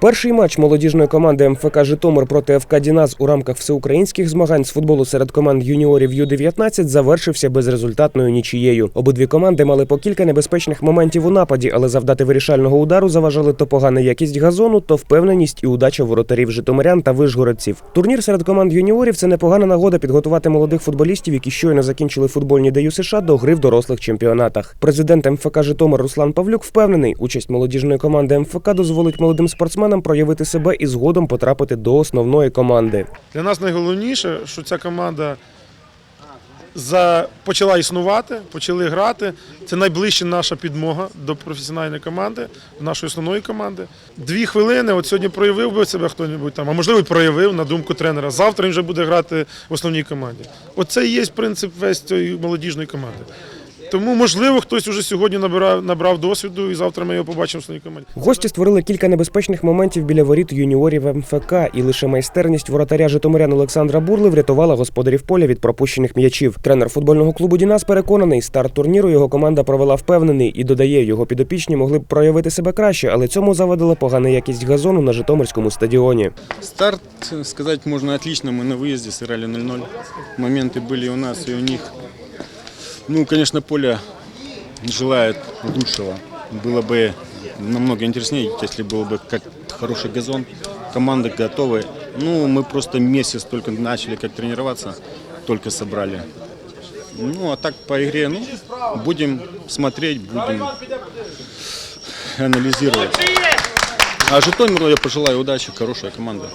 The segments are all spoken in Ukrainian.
Перший матч молодіжної команди МФК Житомир проти ФК Діназ у рамках всеукраїнських змагань з футболу серед команд юніорів Ю-19 завершився безрезультатною нічією. Обидві команди мали по кілька небезпечних моментів у нападі, але завдати вирішального удару заважали то погана якість газону, то впевненість і удача воротарів житомирян та вишгородців. Турнір серед команд юніорів це непогана нагода підготувати молодих футболістів, які щойно закінчили футбольні ДЮ США до гри в дорослих чемпіонатах. Президент МФК Житомир Руслан Павлюк впевнений, участь молодіжної команди МФК дозволить молодим спортсменам проявити себе і згодом потрапити до основної команди. Для нас найголовніше, що ця команда за... почала існувати, почали грати. Це найближча наша підмога до професіональної команди, до нашої основної команди. Дві хвилини. От сьогодні проявив би себе хто-небудь там, а можливо, проявив на думку тренера. Завтра він вже буде грати в основній команді. Оце і є принцип весь цієї молодіжної команди. Тому, можливо, хтось уже сьогодні набирав, набрав досвіду, і завтра ми його побачимо в основній команді. Гості створили кілька небезпечних моментів біля воріт юніорів МФК, і лише майстерність воротаря Житомирян Олександра Бурли врятувала господарів поля від пропущених м'ячів. Тренер футбольного клубу Дінас переконаний, старт турніру його команда провела впевнений і додає, його підопічні могли б проявити себе краще, але цьому завадила погана якість газону на Житомирському стадіоні. Старт, э, сказать можно, отлично. Мы на выезде сыграли 0-0. Моменты были и у нас, и у них. Ну, конечно, поле желает лучшего. Было бы намного интереснее, если был бы как хороший газон. Команда готовы. Ну, мы просто месяц только начали как тренироваться, только собрали. Ну, а так по игре, ну, будем смотреть, будем анализировать. А Житомиру я пожелаю удачи, хорошая команда.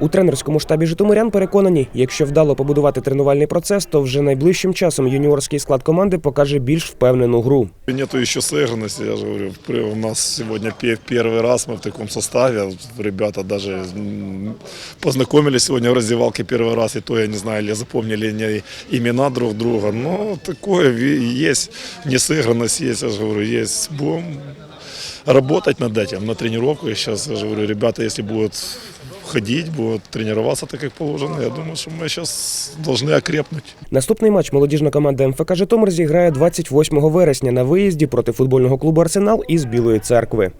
У тренерському штабі Житомирян переконані, якщо вдало побудувати тренувальний процес, то вже найближчим часом юніорський склад команди покаже більш впевнену гру. Нету еще сыгранности, я же говорю. При- У нас сегодня пе- первый раз мы в таком составе. Ребята даже м, познакомились сегодня в раздевалке первый раз, и то я не знаю, или запомнили не имена друг друга. Но такое ви- есть, несыгранность есть, я же говорю, есть. Будем работать над этим, на тренировках. Сейчас, я же говорю, ребята, если будут ходить, бо тренуватися так, як положено, я думаю, що ми зараз повинні окрепнути. Наступний матч молодіжна команда МФК Житомир зіграє 28 вересня на виїзді проти футбольного клубу Арсенал із Білої церкви.